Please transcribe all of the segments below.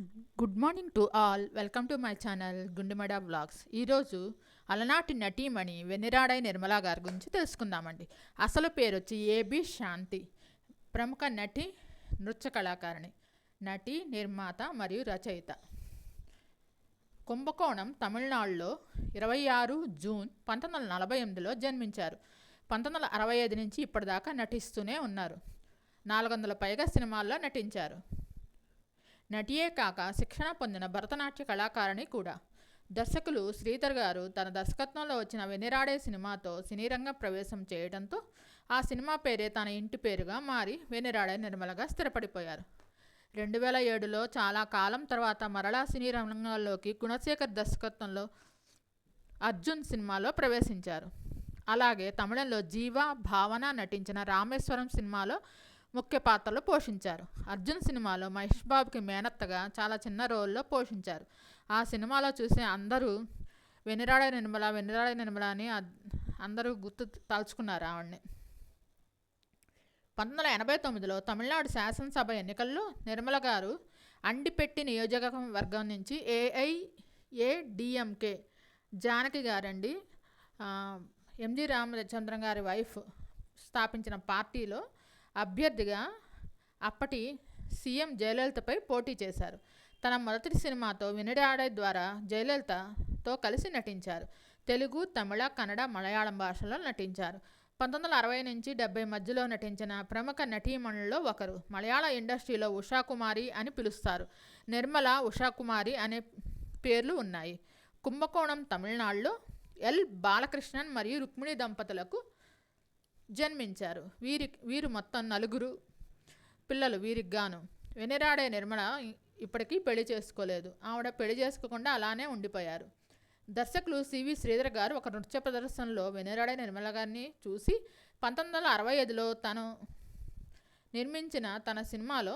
Good morning to all. Welcome to my channel Gundemada blogs ఈరోజు అలనాటి నటీమణి వెన్నెరాడై నిర్మలా గారి గురించి తెలుసుకుందామండి. అసలు పేరు వచ్చి ఏబి శాంతి. ప్రముఖ నటి నృత్య కళాకారిణి నటి నిర్మాత మరియు రచయిత. కుంభకోణం తమిళనాడులో ఇరవై ఆరు జూన్ పంతొమ్మిది వందల నలభై ఎనిమిదిలో జన్మించారు. పంతొమ్మిది వందల అరవై ఐదు నుంచి ఇప్పటిదాకా నటిస్తూనే ఉన్నారు. నాలుగు వందల పైగా సినిమాల్లో నటించారు. నటియే కాక శిక్షణ పొందిన భరతనాట్య కళాకారిణి కూడా. దర్శకులు శ్రీధర్ గారు తన దర్శకత్వంలో వచ్చిన వెనిరాడే సినిమాతో సినీరంగ ప్రవేశం చేయడంతో ఆ సినిమా పేరే తన ఇంటి పేరుగా మారి వెనిరాడే నిర్మలగా స్థిరపడిపోయారు. రెండు వేల ఏడులో చాలా కాలం తర్వాత మరలా సినీ రంగంలోకి గుణశేఖర్ దర్శకత్వంలో అర్జున్ సినిమాలో ప్రవేశించారు. అలాగే తమిళంలో జీవ భావన నటించిన రామేశ్వరం సినిమాలో ముఖ్య పాత్రలు పోషించారు. అర్జున్ సినిమాలో మహేష్ బాబుకి మేనత్తగా చాలా చిన్న రోల్లో పోషించారు. ఆ సినిమాలో చూసే అందరూ వెనిరాడ నిర్మల వెనిరాడ నిర్మల అని అందరూ గుర్తు తలుచుకున్నారు ఆవిడ్ని. పంతొమ్మిది వందల ఎనభై తొమ్మిదిలో తమిళనాడు శాసనసభ ఎన్నికల్లో నిర్మల గారు అండిపెట్టి నియోజకవర్గం నుంచి ఏఐఏడిఎంకే జానకి గారండి ఎంజి రామచంద్రం గారి వైఫ్ స్థాపించిన పార్టీలో అభ్యర్థిగా అప్పటి సీఎం జయలలితపై పోటీ చేశారు. తన మొదటి సినిమాతో వినడాడే ద్వారా జయలలితతో కలిసి నటించారు. తెలుగు తమిళ కన్నడ మలయాళం భాషలో నటించారు. పంతొమ్మిది వందల అరవై నుంచి డెబ్బై మధ్యలో నటించిన ప్రముఖ నటీమణుల్లో ఒకరు. మలయాళ ఇండస్ట్రీలో ఉషాకుమారి అని పిలుస్తారు. నిర్మల ఉషాకుమారి అనే పేర్లు ఉన్నాయి. కుంభకోణం తమిళనాడులో ఎల్. బాలకృష్ణన్ మరియు రుక్మిణి దంపతులకు జన్మించారు. వీరి వీరు మొత్తం నలుగురు పిల్లలు వీరికి గాను. వెనిరాడే నిర్మల ఇప్పటికీ పెళ్ళి చేసుకోలేదు. ఆవిడ పెళ్ళి చేసుకోకుండా అలానే ఉండిపోయారు. దర్శకులు సివి శ్రీధర్ గారు ఒక నృత్య ప్రదర్శనలో వెనిరాడే నిర్మల గారిని చూసి పంతొమ్మిది వందల అరవై ఐదులో తను నిర్మించిన తన సినిమాలో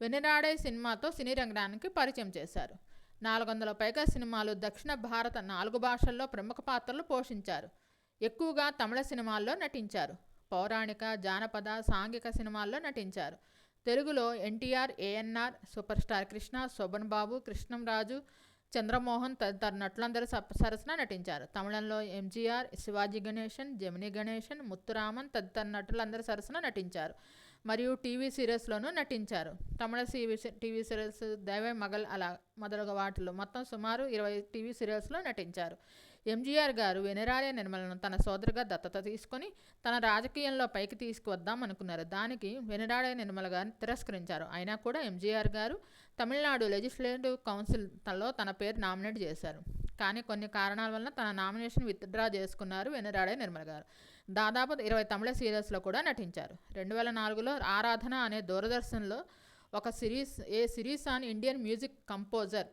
వెనిరాడే సినిమాతో సినీ రంగానికి పరిచయం చేశారు. నాలుగు వందల పైగా సినిమాలు దక్షిణ భారత నాలుగు భాషల్లో ప్రముఖ పాత్రలు పోషించారు. ఎక్కువగా తమిళ సినిమాల్లో నటించారు. పౌరాణిక జానపద సాంఘిక సినిమాల్లో నటించారు. తెలుగులో NTR ANR super star Krishna Sobhan Babu Krishnamraju Chandramohan తదితర నటులందరూ సరసన నటించారు. తమిళంలో ఎంజీఆర్ శివాజీ గణేశన్ జమిని గణేషన్ ముత్తురామన్ తదితర నటులందరూ సరసన నటించారు. మరియు టీవీ సీరియల్స్లోనూ నటించారు. తమిళ టీవీ టీవీ సీరియల్స్ దైవ మగల్ అలా మొదలగు వాటిలో మొత్తం సుమారు ఇరవై టీవీ సీరియల్స్లో నటించారు. ఎంజీఆర్ గారు వెనరాలే నిర్మలను తన సోదరుగా దత్తత తీసుకొని తన రాజకీయంలో పైకి తీసుకువద్దాం అనుకున్నారు. దానికి వెనరాడే నిర్మల గారిని తిరస్కరించారు. అయినా కూడా ఎంజీఆర్ గారు తమిళనాడు లెజిస్లేటివ్ కౌన్సిల్ తలో తన పేరు నామినేట్ చేశారు. కానీ కొన్ని కారణాల వలన తన నామినేషన్ విత్డ్రా చేసుకున్నారు వెనరాడే నిర్మల గారు. దాదాపు ఇరవై తమిళ సీరియల్స్లో కూడా నటించారు. రెండు వేల నాలుగులో ఆరాధన అనే దూరదర్శన్లో ఒక series a series on Indian music composer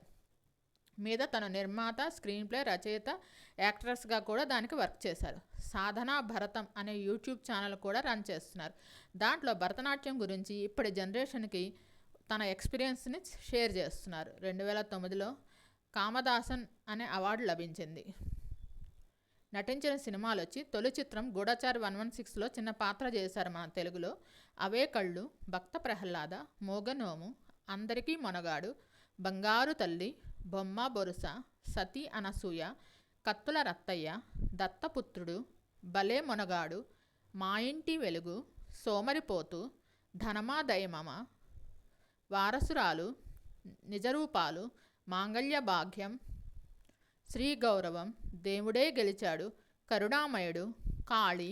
మీద తన నిర్మాత స్క్రీన్ ప్లే రచయిత యాక్ట్రెస్గా కూడా దానికి వర్క్ చేశారు. సాధన భరతం అనే యూట్యూబ్ ఛానల్ కూడా రన్ చేస్తున్నారు. దాంట్లో భరతనాట్యం గురించి ఇప్పటి జనరేషన్కి తన ఎక్స్పీరియన్స్ని షేర్ చేస్తున్నారు. రెండు వేల తొమ్మిదిలో కామదాసన్ అనే అవార్డు లభించింది. నటించిన సినిమాలు వచ్చి తొలి చిత్రం గూఢచారి వన్ వన్ సిక్స్లో చిన్న పాత్ర చేశారు మన తెలుగులో. అవే కళ్ళు భక్త ప్రహ్లాద మోగనోము అందరికీ మొనగాడు బంగారు తల్లి బొమ్మ బొరుస సతీ అనసూయ కత్తుల రత్తయ్య దత్తపుత్రుడు భలే మొనగాడు మా ఇంటి వెలుగు సోమరిపోతు ధనమా దయమమ వారసురాలు నిజరూపాలు మాంగళ్య భాగ్యం శ్రీ గౌరవం దేవుడే గెలిచాడు కరుణామయుడు కాళీ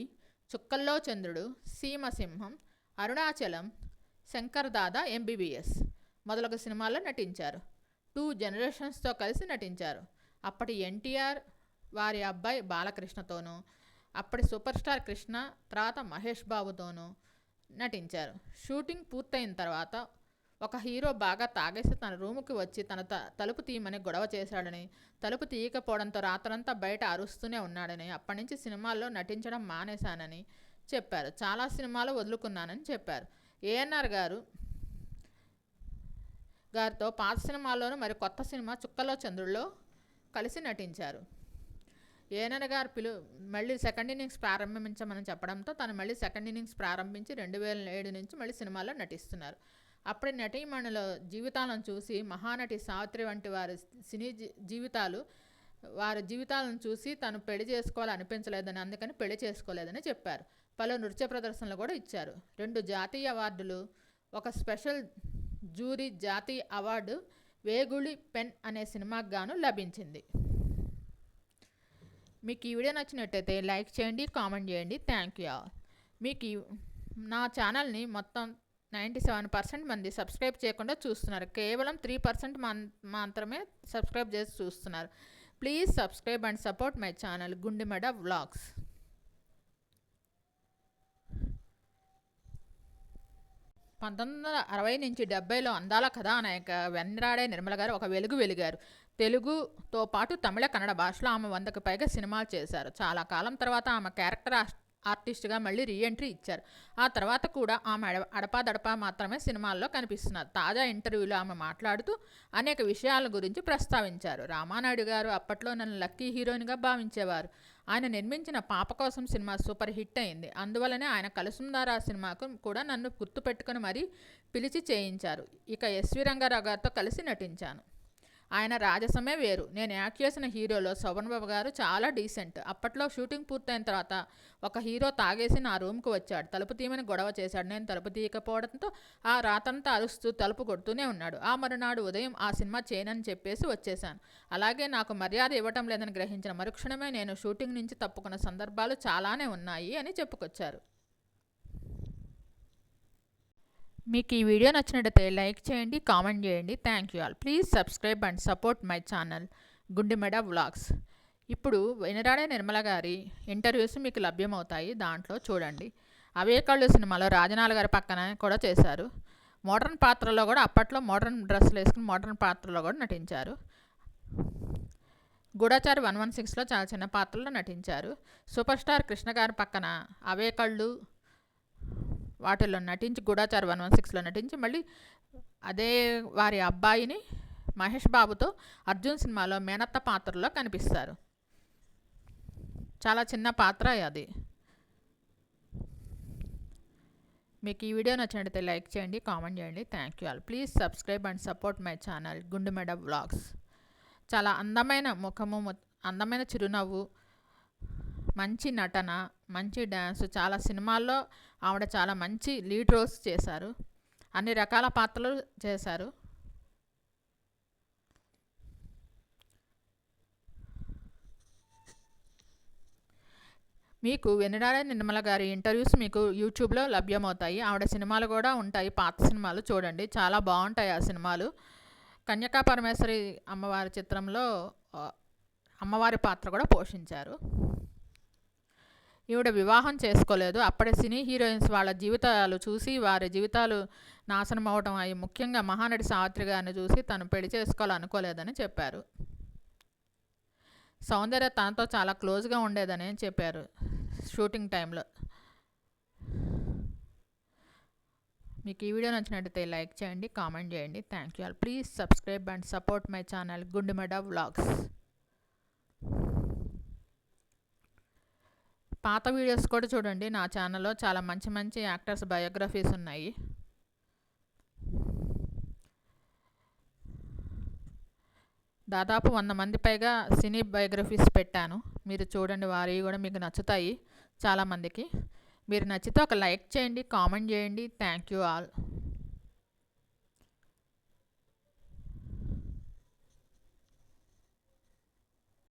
చుక్కల్లో చంద్రుడు సీమసింహం అరుణాచలం శంకర్దాదా ఎంబీబీఎస్ మొదలగు సినిమాల్లో నటించారు. టూ జనరేషన్స్తో కలిసి నటించారు. అప్పటి ఎన్టీఆర్ వారి అబ్బాయి బాలకృష్ణతోనూ అప్పటి సూపర్ స్టార్ కృష్ణ తర్వాత మహేష్ బాబుతోనూ నటించారు. షూటింగ్ పూర్తయిన తర్వాత ఒక హీరో బాగా తాగేసి తన రూముకి వచ్చి తన త తలుపు తీయమని గొడవ చేశాడని తలుపు తీయకపోవడంతో రాత్రంతా బయట అరుస్తూనే ఉన్నాడని అప్పటి నుంచి సినిమాల్లో నటించడం మానేశానని చెప్పారు. చాలా సినిమాలు వదులుకున్నానని చెప్పారు. ఏఎన్ఆర్ గారు గారితో పాత సినిమాలోనూ మరి కొత్త సినిమా చుక్కలో చంద్రుల్లో కలిసి నటించారు. ఏఎన్ఆర్ గారు పిలు మళ్ళీ సెకండ్ ఇన్నింగ్స్ ప్రారంభించమని చెప్పడంతో తను మళ్ళీ సెకండ్ ఇన్నింగ్స్ ప్రారంభించి రెండు వేల ఏడు నుంచి మళ్ళీ సినిమాల్లో నటిస్తున్నారు. అప్పటి నటీమణుల జీవితాలను చూసి మహానటి సావిత్రి వంటి వారి సినీ జీవితాలు వారి జీవితాలను చూసి తను పెళ్ళి చేసుకోవాలనిపించలేదని అందుకని పెళ్ళి చేసుకోలేదని చెప్పారు. పలు నృత్య ప్రదర్శనలు కూడా ఇచ్చారు. రెండు జాతీయ అవార్డులు ఒక స్పెషల్ జూరీ జాతీయ అవార్డు వేగుళి పెన్ అనే సినిమాకు గాను లభించింది. మీకు ఈ వీడియో నచ్చినట్టయితే లైక్ చేయండి కామెంట్ చేయండి. Thank you all. మీకు నా ఛానల్ని మొత్తం నైంటీ సెవెన్ పర్సెంట్ మంది సబ్స్క్రైబ్ చేయకుండా చూస్తున్నారు. కేవలం త్రీ పర్సెంట్ మాత్రమే సబ్స్క్రైబ్ చేసి చూస్తున్నారు. Please subscribe and support my channel Gundemeda vlogs. పంతొమ్మిది వందల అరవై నుంచి డెబ్బైలో అందాల కథానాయక వెన్నరాడే నిర్మల గారు ఒక వెలుగు వెలిగారు. తెలుగుతో పాటు తమిళ కన్నడ భాషలో ఆమె వందకు పైగా సినిమాలు చేశారు. చాలా కాలం తర్వాత ఆమె క్యారెక్టర్ ఆర్టిస్ట్గా మళ్ళీ రీఎంట్రీ ఇచ్చారు. ఆ తర్వాత కూడా ఆమె అడ అడపాదడపా మాత్రమే సినిమాల్లో కనిపిస్తున్నారు. తాజా ఇంటర్వ్యూలో ఆమె మాట్లాడుతూ అనేక విషయాల గురించి ప్రస్తావించారు. రామానాయుడు గారు అప్పట్లో నన్ను లక్కీ హీరోయిన్గా భావించేవారు. ఆయన నిర్మించిన పాప కోసం సినిమా సూపర్ హిట్ అయింది. అందువలనే ఆయన కలుసుందారా సినిమాకు కూడా నన్ను గుర్తుపెట్టుకుని మరీ పిలిచి చేయించారు. ఇక ఎస్వి రంగారావు గారితో కలిసి నటించాను. ఆయన రాజసమే వేరు. నేను యాక్ట్ చేసిన హీరోలో శోభన్ బాబు గారు చాలా డీసెంట్. అప్పట్లో షూటింగ్ పూర్తయిన తర్వాత ఒక హీరో తాగేసి నా రూమ్కి వచ్చాడు. తలుపు తీయమని గొడవ చేశాడు. నేను తలుపు తీయకపోవడంతో ఆ రాతంతా అరుస్తూ తలుపు కొడుతూనే ఉన్నాడు. ఆ మరునాడు ఉదయం ఆ సినిమా చేయనని చెప్పేసి వచ్చేశాను. అలాగే నాకు మర్యాద ఇవ్వటం లేదని గ్రహించిన మరుక్షణమే నేను షూటింగ్ నుంచి తప్పుకున్న సందర్భాలు చాలానే ఉన్నాయి అని చెప్పుకొచ్చారు. మీకు ఈ వీడియో నచ్చినట్టయితే లైక్ చేయండి కామెంట్ చేయండి. Thank you all please subscribe and support my channel Gundemeda vlogs ఇప్పుడు వెనరాడే నిర్మల గారి ఇంటర్వ్యూస్ మీకు లభ్యమవుతాయి దాంట్లో చూడండి. అవే కళ్ళు సినిమాలో రాజనాల గారి పక్కన కూడా చేశారు. మోడర్న్ పాత్రలో కూడా అప్పట్లో మోడర్న్ డ్రెస్సులు వేసుకుని మోడర్న్ పాత్రలో కూడా నటించారు. గూఢాచారి వన్ వన్ సిక్స్లో చాలా చిన్న పాత్రలో నటించారు. సూపర్ స్టార్ కృష్ణ గారి పక్కన అవే కళ్ళు వాటిల్లో నటించి గూఢాచారి వన్ వన్ సిక్స్లో నటించి మళ్ళీ అదే వారి అబ్బాయిని మహేష్ బాబుతో అర్జున్ సినిమాలో మేనత్త పాత్రలో కనిపిస్తారు. చాలా చిన్న పాత్ర అది. మీకు ఈ వీడియో నచ్చినట్లయితే లైక్ చేయండి కామెంట్ చేయండి. Thank you all please subscribe and support my channel Gundumeda vlogs చాలా అందమైన ముఖము అందమైన చిరునవ్వు మంచి నటన మంచి డ్యాన్స్ చాలా సినిమాల్లో ఆవిడ చాలా మంచి లీడ్ రోల్స్ చేశారు. అన్ని రకాల పాత్రలు చేశారు. మీకు వెన్నడాల నిర్మల గారి ఇంటర్వ్యూస్ మీకు యూట్యూబ్లో లభ్యమవుతాయి. ఆవిడ సినిమాలు కూడా ఉంటాయి. పాత సినిమాలు చూడండి. చాలా బాగుంటాయి ఆ సినిమాలు. కన్యకా పరమేశ్వరి అమ్మవారి చిత్రంలో అమ్మవారి పాత్ర కూడా పోషించారు. ఈవిడ వివాహం చేసుకోలేదు. అప్పటి సినీ హీరోయిన్స్ వాళ్ళ జీవితాలు చూసి వారి జీవితాలు నాశనం అవడం అయి ముఖ్యంగా మహానటి సావిత్రి గారిని చూసి తను పెళ్ళి చేసుకోవాలనుకోలేదని చెప్పారు. సౌందర్య తనతో చాలా క్లోజ్గా ఉండేదని చెప్పారు షూటింగ్ టైంలో మీకు ఈ వీడియో నచ్చినట్టయితే లైక్ చేయండి కామెంట్ చేయండి. Thank you all. Please subscribe and support my channel Gundemeda vlogs. పాత వీడియోస్ కూడా చూడండి. నా ఛానల్లో చాలా మంచి మంచి యాక్టర్స్ బయోగ్రఫీస్ ఉన్నాయి. దాదాపు వంద మంది పైగా సినీ బయోగ్రఫీస్ పెట్టాను. మీరు చూడండి వారి కూడా మీకు నచ్చుతాయి చాలామందికి మీరు నచ్చితే ఒక లైక్ చేయండి కామెంట్ చేయండి. Thank you all.